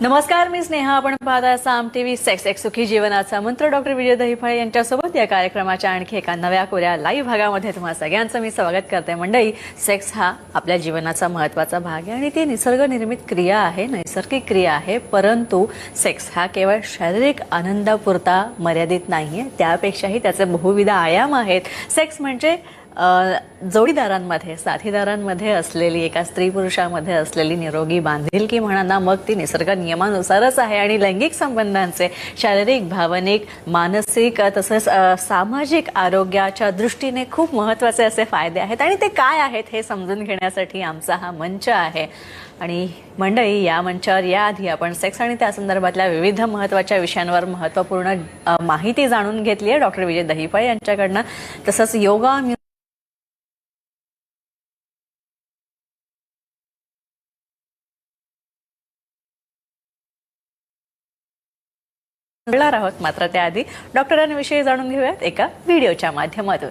नमस्कार मी स्नेहा. आपण पाहता साम टीव्ही सेक्स एक सुखी जीवनाचा मंत्र. डॉक्टर विजय दहिफळे यांच्यासोबत या कार्यक्रमाच्या आणखी एका नव्या कोऱ्या लाईव्ह भागामध्ये तुम्हा सगळ्यांचं मी स्वागत करते. मंडळी सेक्स हा आपल्या जीवनाचा महत्त्वाचा भाग आहे आणि ती निसर्गनिर्मित क्रिया आहे नैसर्गिक क्रिया आहे. परंतु सेक्स हा केवळ शारीरिक आनंदापुरता मर्यादित नाही आहे त्यापेक्षाही त्याचे बहुविध आयाम आहेत. सेक्स म्हणजे जोडीदारांमध्ये साथीदारांमध्ये असलेली एका स्त्री पुरुषामध्ये असलेली निरोगी बांधिलकी म्हणा ना मग ती निसर्ग नियमानुसारच आहे. आणि लैंगिक संबंधांचे शारीरिक भावनिक मानसिक तसंच सामाजिक आरोग्याच्या दृष्टीने खूप महत्त्वाचे असे फायदे आहेत. आणि ते काय आहेत हे समजून घेण्यासाठी आमचा हा मंच आहे. आणि मंडळी या मंचावर याआधी आपण सेक्स आणि त्या संदर्भातल्या विविध महत्त्वाच्या विषयांवर महत्त्वपूर्ण माहिती जाणून घेतली आहे डॉक्टर विजय दहिफळे यांच्याकडनं. तसंच योगा बोलणार आहोत मात्र त्याआधी डॉक्टरांविषयी जाणून घेऊयात एका व्हिडिओच्या माध्यमातून.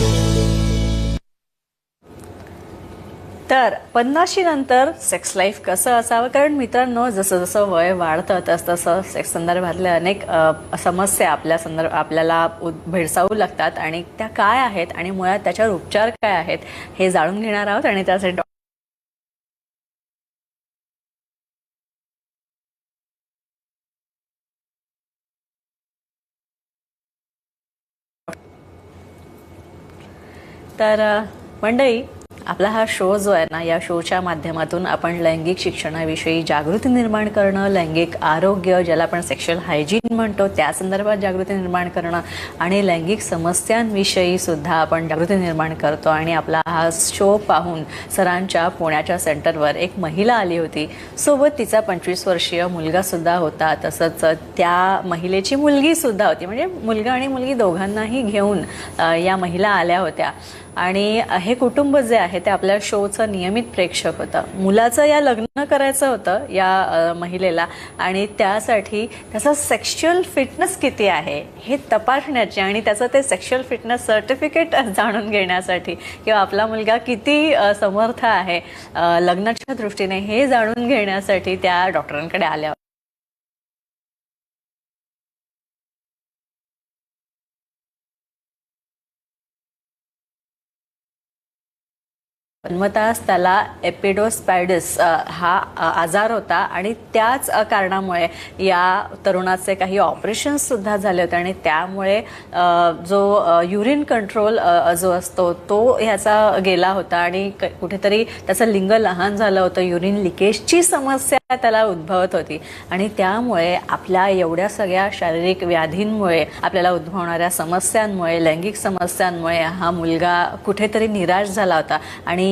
तर पन्नाशी नंतर सेक्स लाईफ कसं असावं? कारण मित्रांनो जसं जसं वय वाढतं तस तसं सेक्स संदर्भातल्या अनेक समस्या आपल्या संदर्भ आपल्याला भेडसावू लागतात. आणि त्या काय आहेत? आणि मुळात त्याच्यावर उपचार काय आहेत? हे जाणून घेणार आहोत. आणि त्यासाठी डॉ- तर अ, मंडळी आपला हा शो जो आहे ना या शोच्या माध्यमातून आपण लैंगिक शिक्षणाविषयी जागृती निर्माण करणं लैंगिक आरोग्य ज्याला आपण सेक्शुअल हायजीन म्हणतो त्या संदर्भात जागृती निर्माण करणं आणि लैंगिक समस्यांविषयी सुद्धा आपण जागृती निर्माण करतो. आणि आपला हा शो पाहून सरांच्या पुण्याच्या सेंटरवर एक महिला आली होती. सोबत तिचा पंचवीस वर्षीय मुलगा सुद्धा होता. तसंच त्या महिलेची मुलगी सुद्धा होती. म्हणजे मुलगा आणि मुलगी दोघांनाही घेऊन या महिला आल्या होत्या. आणि हे कुटुंब जे आहे ते आपल्या शोचं नियमित प्रेक्षक होतं. मुलाचं या लग्न करायचं होतं या महिलेला आणि त्यासाठी त्याचा सेक्शुअल फिटनेस किती आहे हे तपासण्याची आणि त्याचं ते सेक्शुअल फिटनेस सर्टिफिकेट जाणून घेण्यासाठी किंवा आपला मुलगा किती समर्थ आहे लग्नाच्या दृष्टीने हे जाणून घेण्यासाठी त्या डॉक्टरांकडे आल्या जन्मताच त्याला एपिडोस्पायडिस हा आजार होता आणि त्याच कारणामुळे या तरुणाचे काही ऑपरेशन्ससुद्धा झाले होते आणि त्यामुळे जो युरिन कंट्रोल जो असतो तो ह्याचा गेला होता आणि क- कुठेतरी त्याचं लिंग लहान झालं होतं युरिन लिकेजची समस्या त्याला उद्भवत होती आणि त्यामुळे आपल्या एवढ्या सगळ्या शारीरिक व्याधींमुळे आपल्याला उद्भवणाऱ्या समस्यांमुळे लैंगिक समस्यांमुळे हा मुलगा कुठेतरी निराश झाला होता आणि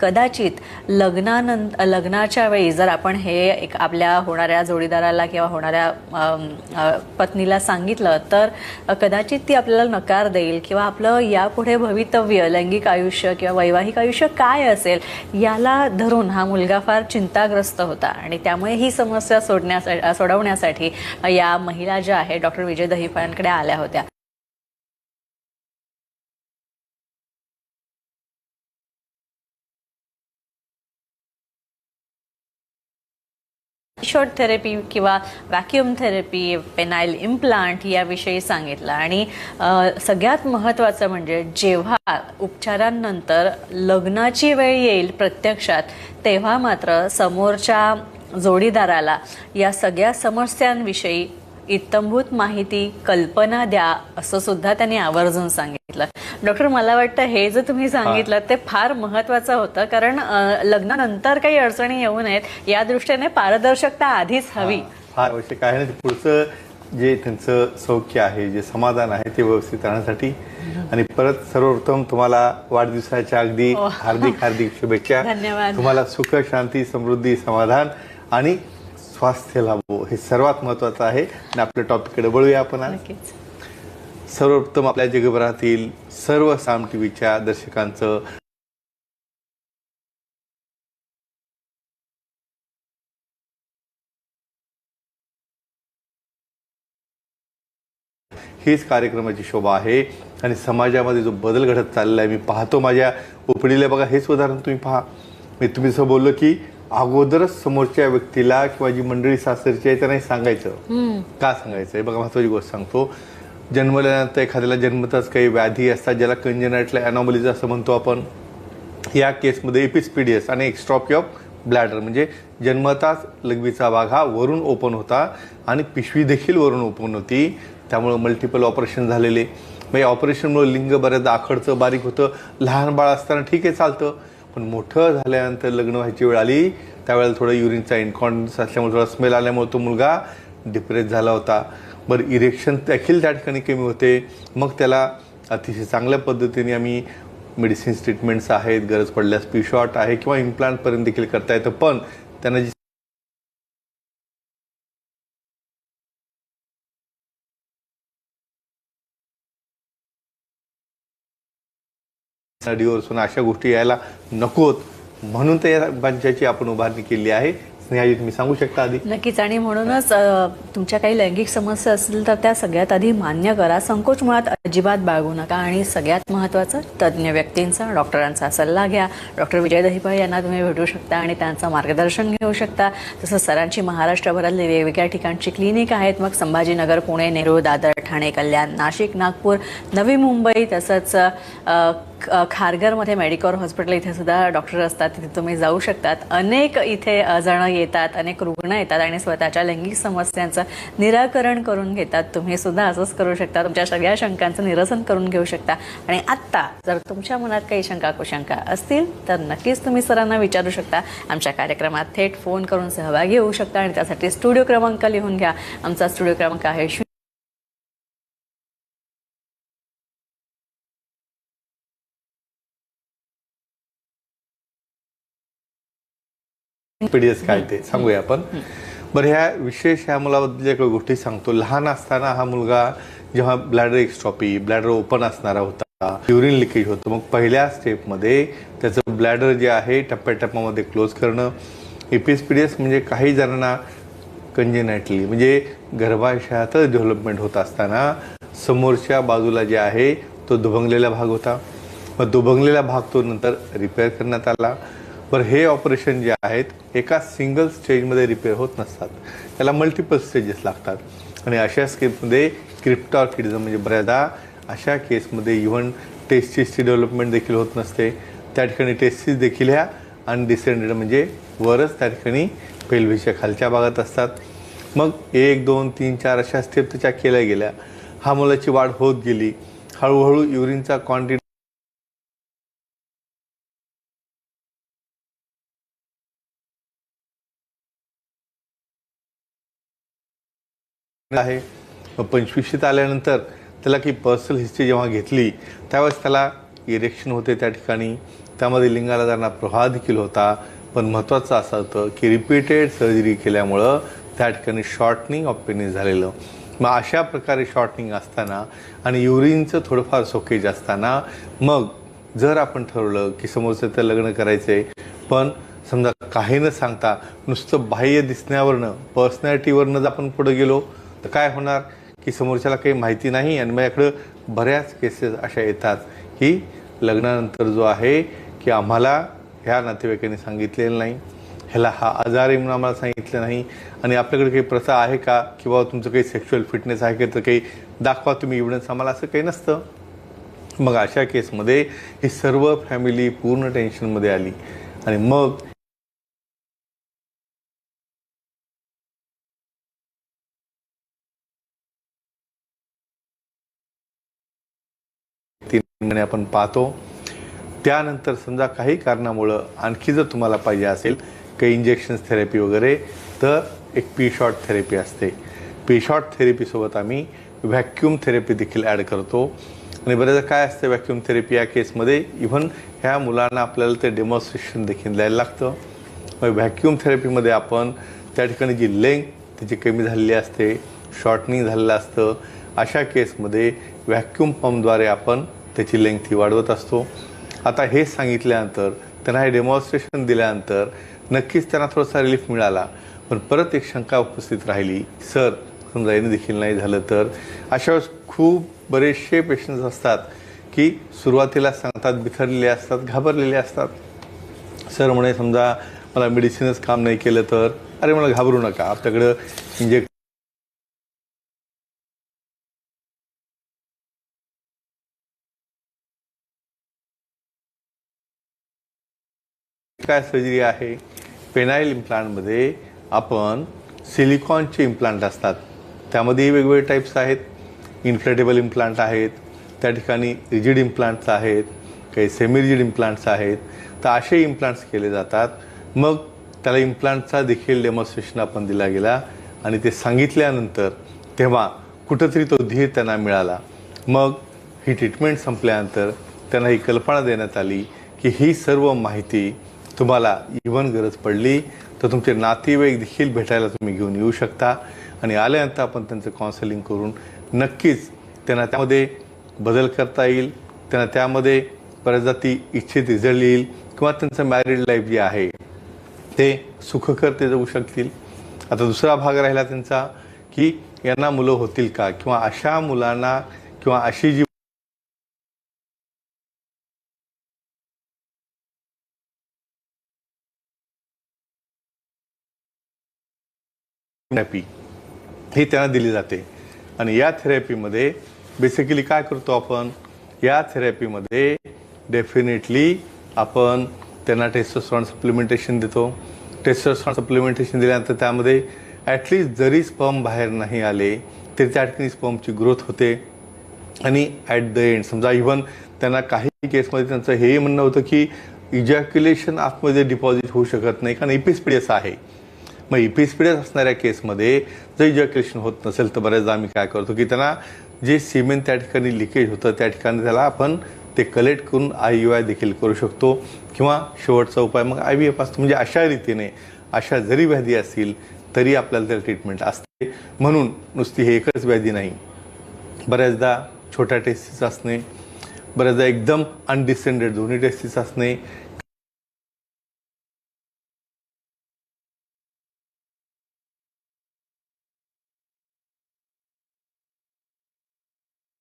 कदाचित लग्नानंतर लग्नाच्या वेळी जर आपण हे एक आपल्या होणाऱ्या जोडीदाराला किंवा होणाऱ्या पत्नीला सांगितलं तर कदाचित ती आपल्याला नकार देईल किंवा आपलं यापुढे भवितव्य लैंगिक आयुष्य किंवा वैवाहिक आयुष्य काय असेल याला धरून हा मुलगा फार चिंताग्रस्त होता. आणि त्यामुळे ही समस्या सोडण्यासाठी सोडवण्यासाठी या महिला ज्या आहेत डॉक्टर विजय दहिफळांकडे आल्या होत्या. शॉर्ट थेरपी किंवा व्हॅक्युम थेरपी पेनाईल इम्प्लांट याविषयी सांगितलं. आणि सगळ्यात महत्त्वाचं म्हणजे जेव्हा उपचारांनंतर लग्नाची वेळ येईल प्रत्यक्षात तेव्हा मात्र समोरच्या जोडीदाराला या सगळ्या समस्यांविषयी इत्तंभूत माहिती कल्पना द्या असं सुद्धा त्यांनी आवर्जून सांगितलं. डॉक्टर मला वाटतं हे जे तुम्ही सांगितलं ते फार महत्वाचं होतं कारण लग्नानंतर काही अडचणी येऊ नयेत या दृष्टीने पारदर्शकता आधीच हवी. फार आवश्यक आहे. ते पुढचं जे त्यांचं सौख्य आहे जे समाधान आहे ते व्यवस्थित राहण्यासाठी. आणि परत सर्वप्रथम तुम्हाला वाढदिवसाच्या अगदी हार्दिक हार्दिक शुभेच्छा. धन्यवाद. तुम्हाला सुख शांती समृद्धी समाधान आणि स्वास्थ्य लाभो हे सर्वात महत्त्वाचं आहे. आणि आपल्या टॉपिककडे वळूया आपण आज. नक्कीच. सर्वप्रथम आपल्या जगभरातील सर्व साम टी व्हीच्या दर्शकांचं हीच कार्यक्रमाची शोभा आहे. आणि समाजामध्ये जो बदल घडत चाललेला आहे मी पाहतो माझ्या ओपडीला बघा हेच उदाहरण तुम्ही पहा. मी तुम्ही असं बोललो की अगोदरच समोरच्या व्यक्तीला किंवा जी मंडळी सासरची आहे त्यांना हे सांगायचं का सांगायचं? हे बघा महत्वाची गोष्ट सांगतो. जन्मल्यानंतर एखाद्याला जन्मताच काही व्याधी असतात ज्याला कंजनाटल्या अनॉमलीज असं म्हणतो आपण. या केसमध्ये एपिस्पिडियस आणि एक्स्ट्रॉपी ऑफ ब्लॅडर म्हणजे जन्मताच लघवीचा भाग हा वरून ओपन होता आणि पिशवी देखील वरून ओपन होती. त्यामुळं मल्टिपल ऑपरेशन झालेले. या ऑपरेशनमुळे लिंग बऱ्याचदा आखडचं बारीक होतं. लहान बाळ असताना ठीक आहे चालतं. पण मोठं झाल्यानंतर लग्न व्हायची वेळ आली त्यावेळेला थोडं युरिनचा इन्कॉन्फिडन्स असल्यामुळे थोडा स्मेल आल्यामुळे तो मुलगा डिप्रेस झाला होता. बरं इरेक्शन देखील त्या ठिकाणी कमी होते. मग त्याला अतिशय चांगल्या पद्धतीने आम्ही मेडिसिन्स ट्रीटमेंट्स आहेत गरज पडल्यास पी शॉट आहे किंवा इम्प्लांटपर्यंत देखील करता येतं. पण त्यांना जी डिओर्स अशा गोष्टी यायला नकोत. म्हणून तर या मंचाची आपण उभारणी केली आहे. स्नेहाजी तुम्ही सांगू शकता आधी? नक्कीच. आणि म्हणूनच तुमच्या काही लैंगिक समस्या असतील तर त्या सगळ्यात आधी मान्य करा. संकोच मुळात अजिबात बाळगू नका. आणि सगळ्यात महत्त्वाचं तज्ज्ञ व्यक्तींचा डॉक्टरांचा सल्ला घ्या. डॉक्टर विजय दहिपळे यांना तुम्ही भेटू शकता आणि त्यांचं मार्गदर्शन घेऊ शकता. तसंच सरांची महाराष्ट्रभरातली वेगवेगळ्या ठिकाणची क्लिनिक आहेत. मग संभाजीनगर पुणे नेरूळ दादर ठाणे कल्याण नाशिक नागपूर नवी मुंबई तसंच खारघरमध्ये मेडिकॉर हॉस्पिटल इथे सुद्धा डॉक्टर असतात तिथे तुम्ही जाऊ शकतात. अनेक इथे जण येतात अनेक रुग्ण येतात आणि स्वतःच्या लैंगिक समस्यांचं निराकरण करून घेतात. तुम्ही सुद्धा असंच करू शकता. तुमच्या सगळ्या शंकांचं निरसन करून घेऊ शकता. आणि आत्ता जर तुमच्या मनात काही शंका कुशंका असतील तर नक्कीच तुम्ही सरांना विचारू शकता. आमच्या कार्यक्रमात थेट फोन करून सहभागी होऊ शकता आणि त्यासाठी स्टुडिओ क्रमांक लिहून घ्या. आमचा स्टुडिओ क्रमांक आहे पीडीएस काय ते सांगूया आपण. बरं ह्या विशेष ह्या मुलाबद्दल काही गोष्टी सांगतो. लहान असताना हा मुलगा जेव्हा ब्लॅडर एक्स्ट्रॉपी ब्लॅडर ओपन असणारा होता युरिन लिकेज होतं मग पहिल्या स्टेपमध्ये त्याचं ब्लॅडर जे आहे टप्प्याटप्प्यामध्ये क्लोज करणं एपिसपीडियस म्हणजे काही जणांना कंजेनॅटली म्हणजे गर्भाशयातच डेव्हलपमेंट होत असताना समोरच्या बाजूला जे आहे तो दुभंगलेला भाग होता. मग दुभंगलेला भाग तो नंतर रिपेअर करण्यात आला. बरं हे ऑपरेशन जे आहेत एका सिंगल स्टेजमध्ये रिपेअर होत नसतात. त्याला मल्टिपल स्टेजेस लागतात. आणि अशा स्केपमध्ये क्रिप्टॉर्किडिझम म्हणजे बऱ्याचदा अशा केसमध्ये इव्हन टेस्टिसची डेव्हलपमेंट देखील होत नसते. त्या ठिकाणी टेस्टिस देखील ह्या अनडिसेंडेड म्हणजे वरच त्या ठिकाणी पेलवीच्या खालच्या भागात असतात. मग एक दोन तीन चार अशा स्टेप त्याच्या केल्या गेल्या. हा मुलाची वाढ होत गेली. हळूहळू युरिनचा क्वांटिटी आहे. मग पंचवीशीत आल्यानंतर त्याला की पर्सनल हिस्ट्री जेव्हा घेतली त्यावेळेस त्याला इरेक्शन होते त्या ठिकाणी. त्यामध्ये लिंगाला त्यांना प्रवाह देखील होता. पण महत्त्वाचं असं होतं की रिपीटेड सर्जरी केल्यामुळं त्या ठिकाणी शॉर्टनिंग ऑफ पेनिस झालेलं. मग अशा प्रकारे शॉर्टनिंग असताना आणि युरिनचं थोडंफार सोकेज असताना मग जर आपण ठरवलं की समोरचं तर लग्न करायचं आहे पण समजा काही न सांगता नुसतं बाह्य दिसण्यावरनं पर्सनॅलिटीवरनं जर आपण पुढे गेलो तर काय होणार की समोरच्याला काही माहिती नाही आणि माझ्याकडं बऱ्याच केसेस अशा येतात. की लग्नानंतर जो आहे की आम्हाला ह्या नातेवाईकांनी सांगितलेलं नाही. ह्याला हा आजार आहे म्हणून आम्हाला सांगितलं नाही. आणि आपल्याकडे काही प्रथा आहे का? किंवा तुमचं काही सेक्शुअल फिटनेस आहे का? तर काही दाखवा तुम्ही एव्हिडन्स आम्हाला. असं काही नसतं. मग अशा केसमध्ये ही सर्व फॅमिली पूर्ण टेन्शनमध्ये आली. आणि मग तीन महिने आपण पाहतो. त्यानंतर समजा काही कारणामुळं आणखी जर तुम्हाला पाहिजे असेल काही इंजेक्शन्स थेरपी वगैरे तर एक पी शॉट थेरपी असते. पी शॉट थेरपीसोबत आम्ही व्हॅक्यूम थेरपी देखील ॲड करतो. आणि बऱ्याचदा काय असतं व्हॅक्यूम थेरपी या केसमध्ये इव्हन ह्या मुलांना आपल्याला ते डेमॉन्स्ट्रेशन देखील द्यायला लागतं. मग व्हॅक्यूम थेरपीमध्ये आपण त्या ठिकाणी जी लेंग त्याची कमी झालेली असते शॉर्टनिंग झालेलं असतं अशा केसमध्ये व्हॅक्यूम पंपद्वारे आपण त्याची लेंथ ही वाढवत असतो. आता हे सांगितल्यानंतर त्यांना हे डेमॉन्स्ट्रेशन दिल्यानंतर नक्कीच त्यांना थोडासा रिलीफ मिळाला. पण परत एक शंका उपस्थित राहिली. सर समजा याने देखील नाही झालं तर? अशा वेळेस खूप बरेचसे पेशंट्स असतात की सुरुवातीला सांगतात बिथरलेले असतात घाबरलेले असतात. सर म्हणे समजा मला मेडिसिनच काम नाही केलं तर? अरे मला घाबरू नका. आपल्याकडं इंजेक्ट काय सर्जरी आहे? पेनाईल इम्प्लांटमध्ये आपण सिलिकॉनचे इम्प्लांट असतात. त्यामध्ये वेगवेगळे टाईप्स आहेत. इन्फ्लेटेबल इम्प्लांट आहेत. त्या ठिकाणी रिजिड इम्प्लांट्स आहेत. काही सेमिरिजिड इम्प्लांट्स आहेत. तर असे इम्प्लांट्स केले जातात. मग त्याला इम्प्लांटचा देखील डेमॉन्स्ट्रेशन आपण दिला गेला. आणि ते सांगितल्यानंतर तेव्हा कुठंतरी तो धीर त्यांना मिळाला. मग ही ट्रीटमेंट संपल्यानंतर त्यांना ही कल्पना देण्यात आली की ही सर्व माहिती तुम्हाला इव्हन गरज पडली तर तुमचे नातेवाईक देखील भेटायला तुम्ही घेऊन येऊ शकता. आणि आल्यानंतर आपण त्यांचं काउन्सिलिंग करून नक्कीच त्यांना त्यामध्ये बदल करता येईल त्यांना त्यामध्ये बऱ्याचदा ती इच्छित रिझल्ट येईल किंवा त्यांचं मॅरिड लाईफ जे आहे ते सुखकर ते जाऊ शकतील. आता दुसरा भाग राहिला त्यांचा की यांना मुलं होतील का? किंवा अशा मुलांना किंवा अशी जी थेरपी ही त्यांना दिली जाते. आणि या थेरपीमध्ये बेसिकली काय करतो आपण? या थेरपीमध्ये डेफिनेटली आपण त्यांना टेस्टोस्ट्रॉन सप्लिमेंटेशन देतो. टेस्टोस्ट्रॉन सप्लिमेंटेशन दिल्यानंतर त्यामध्ये ॲटलिस्ट जरी स्पम बाहेर नाही आले तरी त्या ठिकाणी स्पमची ग्रोथ होते. आणि ॲट द एंड समजा इव्हन त्यांना काही केसमध्ये त्यांचं हे म्हणणं होतं की इजॅक्युलेशन आतमध्ये डिपॉझिट होऊ शकत नाही. कारण इपिस्पिडियस आहे. मग इपिस्पिडियस असणाऱ्या केसमध्ये जर इजॅक्युलेशन होत नसेल तर बऱ्याचदा आम्ही काय करतो की त्यांना जे सिमेंट त्या ठिकाणी लिकेज होतं त्या ठिकाणी त्याला आपण ते कलेक्ट करून आय यू आय देखील करू शकतो. किंवा शेवटचा उपाय मग आय व्ही एफ असतो. म्हणजे अशा रीतीने अशा जरी व्याधी असतील तरी आपल्याला त्याला ट्रीटमेंट असते. म्हणून नुसती हे एकच व्याधी नाही. बऱ्याचदा छोट्या टेस्टीस असणे बऱ्याचदा एकदम अनडिसेंडेड दोन्ही टेस्टीस असणे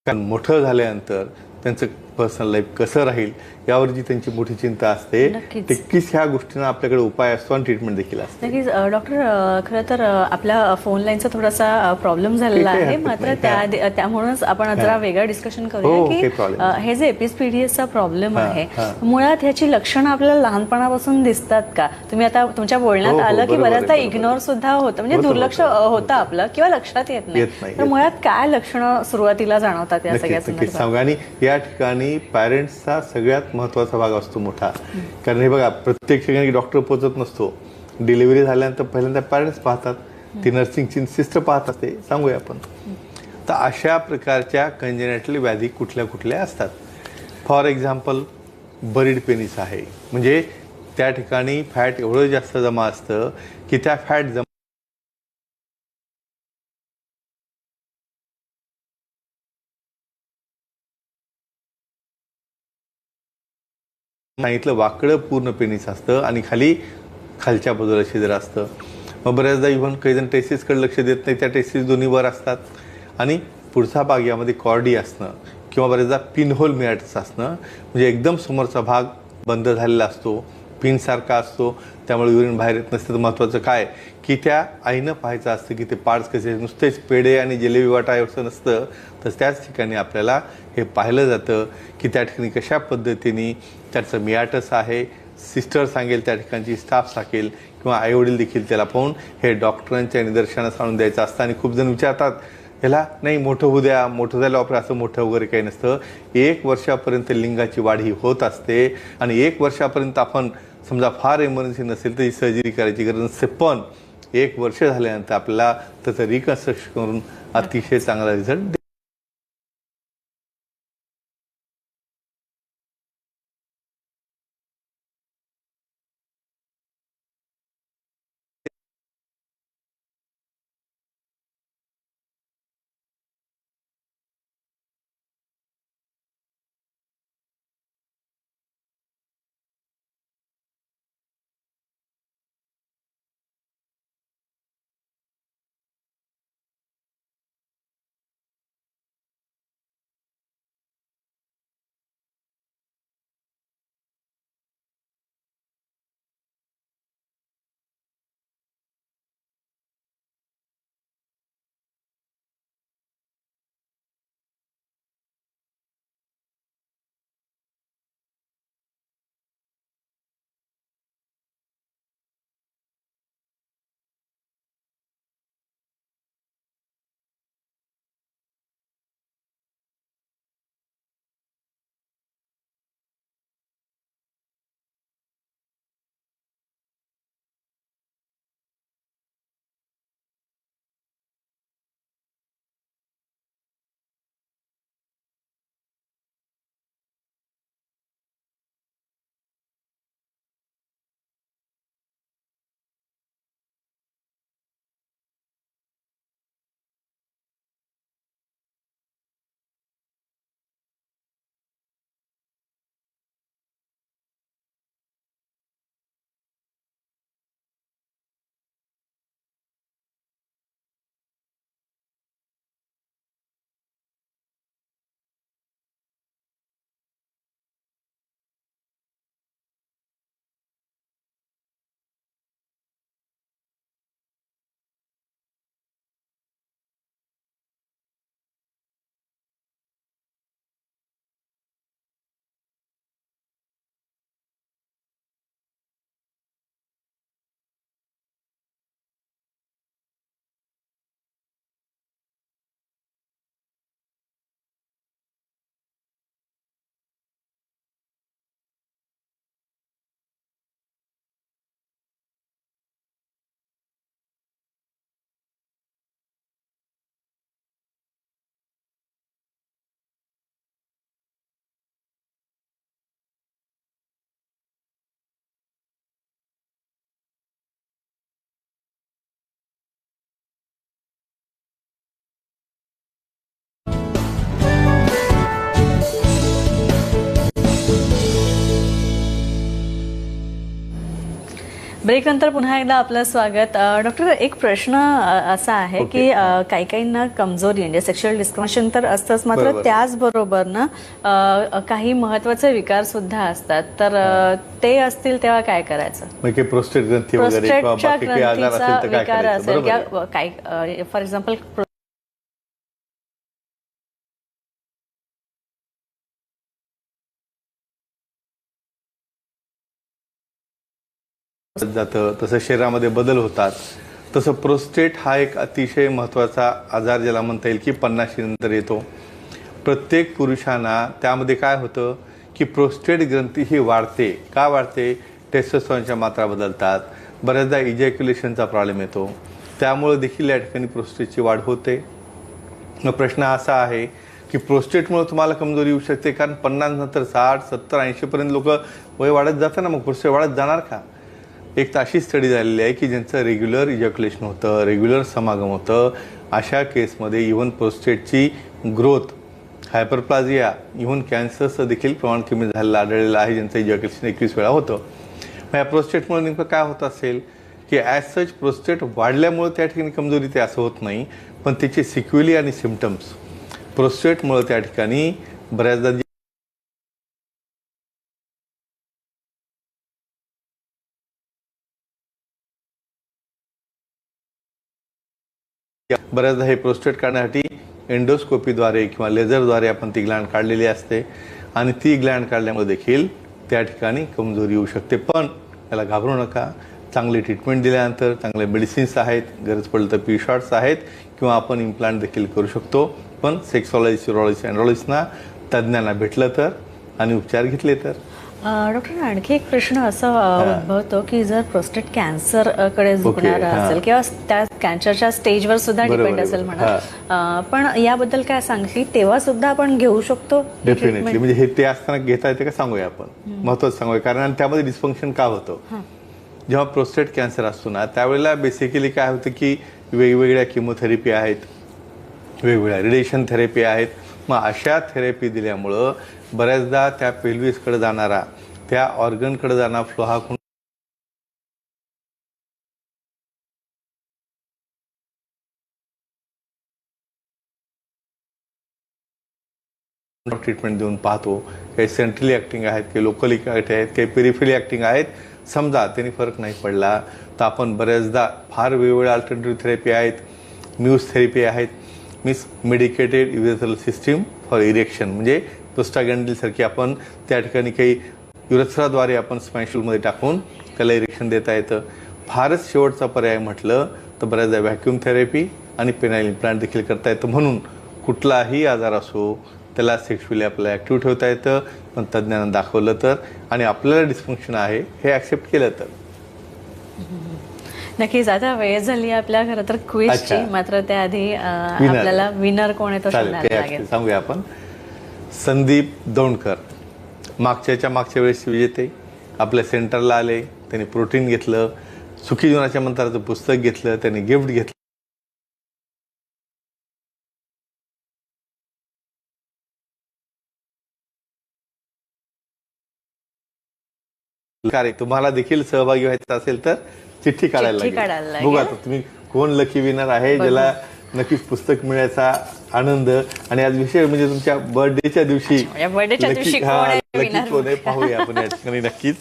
कारण मोठं झाल्यानंतर त्यांचं पर्सनल लाईफ कसं राहील यावर जी त्यांची मोठी चिंता असते. नक्कीच. ह्या गोष्टींना आपल्याकडे उपाय असतो आणि ट्रीटमेंट देखील असते. नक्कीच. डॉक्टर खरं तर आपल्या फोन लाईनचा थोडासा प्रॉब्लेम झालेला आहे मात्र. त्या त्यामुळेच आपण जरा वेगळं डिस्कशन हो, करूया काही की हे जे एपिसपीडियसचा प्रॉब्लेम हा, आहे हा. मुळात ह्याची लक्षणं आपल्याला लहानपणापासून दिसतात का? तुम्ही आता तुमच्या बोलण्यात हो, हो, आलं की बऱ्याचदा. इग्नोर सुद्धा होतं. म्हणजे दुर्लक्ष होतं, आपलं किंवा लक्षात येत नाही. तर मुळात काय लक्षणं सुरुवातीला जाणवतात या सगळ्या या ठिकाणी पॅरेंट्सचा सगळ्यात महत्त्वाचा भाग असतो मोठा. कारण हे बघा प्रत्येक ठिकाणी डॉक्टर पोहोचत नसतो. डिलिव्हरी झाल्यानंतर पहिल्यांदा पॅरेंट्स पाहतात ती नर्सिंगची सिस्टर पाहत असते सांगूया आपण. तर अशा प्रकारच्या कंजेनेटल व्याधी कुठल्या कुठल्या असतात? फॉर एक्झाम्पल बरीड पेनिस आहे. म्हणजे त्या ठिकाणी फॅट एवढं जास्त जमा असतं की त्या फॅट जमा सांगितलं वाकडं पूर्ण पेनिस असतं आणि खाली खालच्या बाजूला छिद्र असतं. मग बऱ्याचदा इव्हन काही जण टेस्टिसकडे लक्ष देत नाही त्या टेस्टिस दोन्ही वर असतात. आणि पुढचा भाग यामध्ये कॉर्डी असणं किंवा बऱ्याचदा पिनहोल मिळायचं असणं म्हणजे एकदम समोरचा भाग बंद झालेला असतो पिनसारखा असतो त्यामुळे युरिन बाहेर येत नसतं. तर महत्त्वाचं काय? की त्या आईनं पाहायचं असतं की ते पार्ट्स कसे नुसतेच पेढे आणि जिलेबी वाटा असं नसतं. तर त्याच ठिकाणी आपल्याला हे पाहिलं जातं की त्या ठिकाणी कशा पद्धतीने त्याचं मियाटस आहे सिस्टर सांगेल त्या ठिकाणची स्टाफ सांगेल किंवा आईवडील देखील त्याला पाहून हे डॉक्टरांच्या निदर्शनास आणून द्यायचं असतं. आणि खूप जण विचारतात ह्याला नाही मोठं होऊ द्या मोठं झालं ऑपरे असं मोठं वगैरे काही नसतं. एक वर्षापर्यंत लिंगाची वाढ ही होत असते. आणि एक वर्षापर्यंत आपण समजा फार इमर्जन्सी नसेल तर ही सर्जरी करायची गरज नसते. पण एक वर्ष झाल्यानंतर आपल्याला त्याचं रिकन्स्ट्रक्शन करून अतिशय चांगला रिझल्ट ब्रेक नंतर पुन्हा एकदा आपलं स्वागत. डॉक्टर एक प्रश्न असा आहे. की काही काहींना कमजोरी म्हणजे सेक्शुअल डिस्क्रिमिनेशन तर असतंच मात्र बरोबर. त्याचबरोबर ना काही महत्त्वाचे विकार सुद्धा असतात. तर ते असतील तेव्हा काय करायचं? प्रोस्टेट ग्रंथी प्रोस्टेटच्या ग्रंथीचा असेल तर काय विकार असेल काही फॉर एक्झाम्पल जातं तसं शरीरामध्ये बदल होतात. तसं प्रोस्टेट हा एक अतिशय महत्त्वाचा आजार ज्याला म्हणता येईल की पन्नाशी नंतर येतो. प्रत्येक पुरुषांना त्यामध्ये काय होतं की प्रोस्टेट ग्रंथी ही वाढते. का वाढते? टेस्टोस्टेरॉनच्या मात्रा बदलतात. बऱ्याचदा इजॅक्युलेशनचा प्रॉब्लेम येतो. त्यामुळे देखील या ठिकाणी प्रोस्टेटची वाढ होते. मग प्रश्न असा आहे की प्रोस्टेटमुळे तुम्हाला कमजोरी येऊ शकते कारण पन्नास नंतर साठ सत्तर ऐंशीपर्यंत लोक वय वाढत जातं ना मग प्रोस्टेट वाढत जाणार का? एक तर अशी स्टडी झालेली आहे की ज्यांचं रेग्युलर इजॅक्युलेशन होतं रेग्युलर समागम होतं अशा केसमध्ये इव्हन प्रोस्टेटची ग्रोथ हायपरप्लाझिया इव्हन कॅन्सरचं देखील प्रमाण कमी झालेलं आढळलेलं आहे ज्यांचं इजॅक्युलेशन एकवीस वेळा होतं. मग या प्रोस्टेटमुळे नेमकं काय होत असेल की ॲज सच प्रोस्टेट वाढल्यामुळे त्या ठिकाणी कमजोरी ते असं होत नाही पण त्याचे सिक्युली आणि सिमटम्स प्रोस्टेटमुळे त्या ठिकाणी बऱ्याचदा बऱ्याचदा हे प्रोस्टेट काढण्यासाठी एंडोस्कोपीद्वारे किंवा लेझरद्वारे आपण ती ग्लँड काढलेली असते. आणि ती ग्लँड काढल्यामुळे देखील त्या ठिकाणी कमजोरी येऊ शकते. पण त्याला घाबरू नका. चांगली ट्रीटमेंट दिल्यानंतर चांगले मेडिसिन्स आहेत. गरज पडलं तर पी शॉट्स आहेत. किंवा आपण इम्प्लांट देखील करू शकतो. पण सेक्सॉलॉजी सिरोलॉजी अँड्रॉलॉजिस्टना तज्ज्ञांना भेटलं तर आणि उपचार घेतले तर? डॉक्टर आणखी एक प्रश्न असा उद्भवतो की जर प्रोस्टेट कॅन्सर अ, कडे झुकणार. असेल किंवा त्या कॅन्सरच्या स्टेजवर सुद्धा डिपेंड असेल. म्हणा. पण याबद्दल काय सांगली तेव्हा सुद्धा आपण घेऊ शकतो डेफिनेटली? म्हणजे हे ते असताना घेता येते का सांगूया आपण. महत्वाचं सांगूया. कारण त्यामध्ये डिस्फंक्शन का होतं? जेव्हा प्रोस्टेट कॅन्सर असतो ना त्यावेळेला बेसिकली काय होतं की वेगवेगळ्या किमोथेरपी आहेत वेगवेगळ्या रेडिएशन थेरपी आहेत. मग अशा थेरपी दिल्यामुळं बऱ्याचदा त्या पेल्विसकडे जाणारा त्या ऑर्गनकडे जाणारा फ्लो हा ट्रीटमेंट देऊन पाहतो. काही सेंट्रली ॲक्टिंग आहेत काही लोकली आहेत काही पेरिफरी ॲक्टिंग आहेत. समजा त्यांनी फरक नाही पडला तर आपण बऱ्याचदा फार वेगवेगळ्या अल्टरनेटिव्ह थेरपी आहेत म्यूज थेरपी आहेत means medicated urethral system for erection म्हणजे प्रोस्टागँडलसारखी आपण त्या ठिकाणी काही युरेथराद्वारे आपण स्मॅशलमध्ये टाकून त्याला इरेक्शन देता येतं. फारच शेवटचा पर्याय म्हटलं तर बऱ्याचदा व्हॅक्यूम थेरपी आणि पेनाईल इम्प्लांट देखील करता येतं. म्हणून कुठलाही आजार असो त्याला सेक्शुअली आपल्याला ॲक्टिव्ह ठेवता येतं पण तज्ज्ञांना दाखवलं तर. आणि आपल्याला डिस्फंक्शन आहे हे ॲक्सेप्ट केलं तर. नक्कीच आता वेळ झाली आपल्या खरं तर क्विजची. मात्र त्याआधी. आपल्याला विनर कोण आहे तो चालेल शोधायला ते लागेल. actually सांगूया आपण. संदीप दौंडकर. मागच्याच्या मागच्या वेळेस विजेते. आपल्या सेंटरला आले त्यांनी प्रोटीन घेतलं. सुखी जीवनाच्या मंत्राचं पुस्तक घेतलं त्यांनी गिफ्ट घेतलं. कार्य तुम्हाला देखील सहभागी व्हायचं असेल तर चिठ्ठी काढायला लागेल. बघू तुम्ही कोण लकी विनर आहे ज्याला नक्कीच पुस्तक मिळायचा आनंद. आणि आज विषय म्हणजे तुमच्या बर्थडेच्या दिवशी कोण आहे पाहूया आपण या ठिकाणी नक्कीच.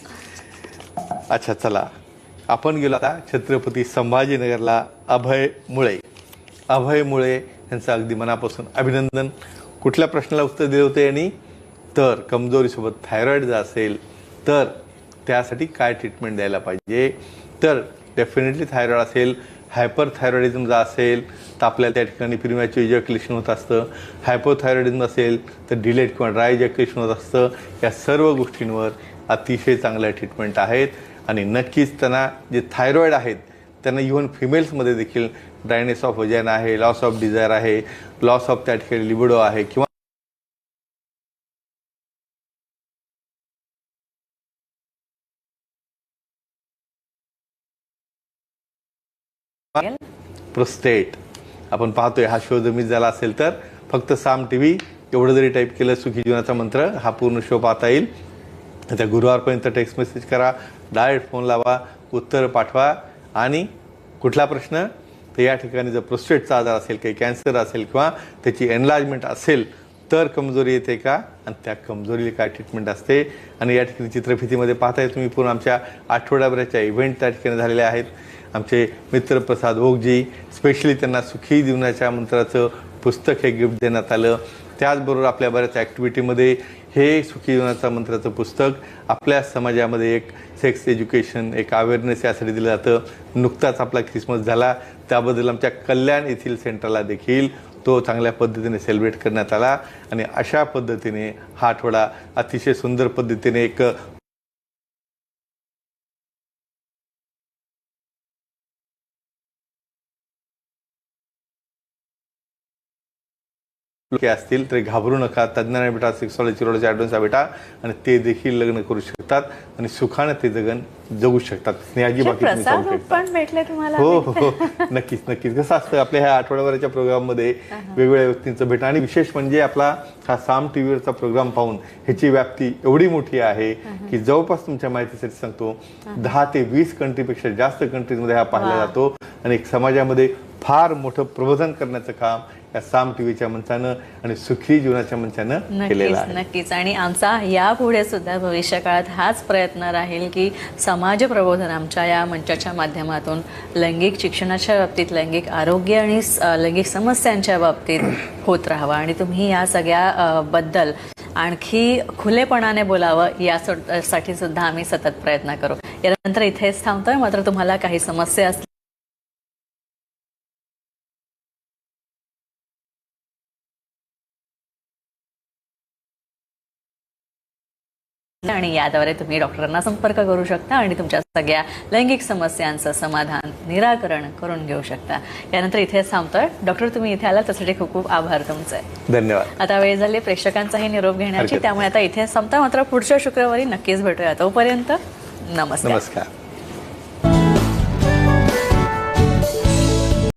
अच्छा चला. आपण गेलो आता छत्रपती संभाजीनगरला अभय मुळे. अभय मुळे यांचं अगदी मनापासून अभिनंदन. कुठल्या प्रश्नाला उत्तर दिले होते यांनी? तर कमजोरीसोबत थायरॉइड जर असेल तर त्यासाठी काय ट्रीटमेंट द्यायला पाहिजे? तर डेफिनेटली थायरॉइड असेल हायपर थायरॉइडिझम जर असेल तर आपल्याला त्या ठिकाणी प्रिमॅच्युअर इजॅक्युलेशन होत असतं. हायपोथायरॉइडिझम असेल तर डिलेट किंवा ड्राय इजॅक्युलेशन होत असतं. या सर्व गोष्टींवर अतिशय चांगल्या ट्रीटमेंट आहेत. आणि नक्कीच त्यांना जे थायरॉईड आहेत त्यांना इव्हन फिमेल्समध्ये देखील ड्रायनेस ऑफ वजन आहे लॉस ऑफ डिझायर आहे लॉस ऑफ त्या ठिकाणी लिबिडो आहे किंवा प्रोस्टेट आपण पाहतोय हा शो जर मिस झाला असेल तर फक्त साम टी व्ही एवढं जरी टाईप केलं सुखी जीवनाचा मंत्र हा पूर्ण शो पाहता येईल. त्या गुरुवारपर्यंत टेक्स्ट मेसेज करा डायरेक्ट फोन लावा उत्तर पाठवा आणि कुठला प्रश्न? तर या ठिकाणी जर प्रोस्टेटचा आजार असेल काही कॅन्सर असेल किंवा त्याची एनलार्जमेंट असेल तर कमजोरी येते का? आणि त्या कमजोरीला काय ट्रीटमेंट असते? आणि या ठिकाणी चित्रफितीमध्ये पाहताय तुम्ही पूर्ण आमच्या आठवड्याभराच्या इव्हेंट त्या ठिकाणी झालेल्या आहेत. आमचे मित्र प्रसाद ओगजी स्पेशली त्यांना सुखी जीवनाच्या मंत्राचं पुस्तक हे गिफ्ट देण्यात आलं. त्याचबरोबर आपल्या बऱ्याच ॲक्टिव्हिटीमध्ये हे सुखी जीवनाचा मंत्राचं पुस्तक आपल्या समाजामध्ये एक सेक्स एज्युकेशन एक अवेअरनेस यासाठी दिलं जातं. नुकताच आपला क्रिसमस झाला. त्याबद्दल आमच्या कल्याण येथील सेंटरला देखील तो चांगल्या पद्धतीने सेलिब्रेट करण्यात आला. आणि अशा पद्धतीने हा आठवडा अतिशय सुंदर पद्धतीने एक लोक असतील तरी घाबरू नका. तज्ज्ञांना भेटा सेक्सॉलॉजी चिरोलॉजी ॲडव्हान्सला भेटा आणि ते देखील लग्न करू शकतात आणि सुखाने ते जगन जगू शकतात. स्नेहाजी बाकी हो हो हो. नक्कीच नक्कीच. कसं असतं आपल्या ह्या आठवड्याभराच्या प्रोग्राममध्ये वेगवेगळ्या व्यक्तींचं भेट आणि विशेष म्हणजे आपला हा साम टी व्हीवरचा प्रोग्राम पाहून ह्याची व्याप्ती एवढी मोठी आहे की जवळपास तुमच्या माहितीसाठी सांगतो दहा ते वीस कंट्रीपेक्षा जास्त कंट्रीजमध्ये हा पाहिला. जातो. आणि एक समाजामध्ये फार मोठं प्रबोधन करण्याचं काम या साम टी व्हीच्या मंचानं आणि सुखी जीवनाच्या मंचानं केलेलं नक्कीच आहे. नक्कीच. आणि आमचा यापुढे सुद्धा भविष्य काळात हाच प्रयत्न राहील की समाज प्रबोधन आमच्या या मंचाच्या माध्यमातून लैंगिक शिक्षणाच्या बाबतीत लैंगिक आरोग्य आणि लैंगिक समस्यांच्या बाबतीत होत राहावं. आणि तुम्ही या सगळ्या बद्दल आणखी खुलेपणाने बोलावं यासाठी सुद्धा आम्ही सतत प्रयत्न करू. यानंतर इथेच थांबतोय. मात्र तुम्हाला काही समस्या असतील आणि याद्वारे तुम्ही डॉक्टरांना संपर्क करू शकता आणि तुमच्या सगळ्या लैंगिक समस्यांचं समाधान निराकरण करून घेऊ शकता. यानंतर इथेच थांबतोय. डॉक्टर तुम्ही इथे आला त्यासाठी खूप खूप आभार तुमचे. धन्यवाद. आता वेळ झाली प्रेक्षकांचाही निरोप घेण्याची त्यामुळे आता इथे संपता मात्र पुढच्या शुक्रवारी नक्कीच भेटूया. तोपर्यंत नमस्कार. नमस्कार.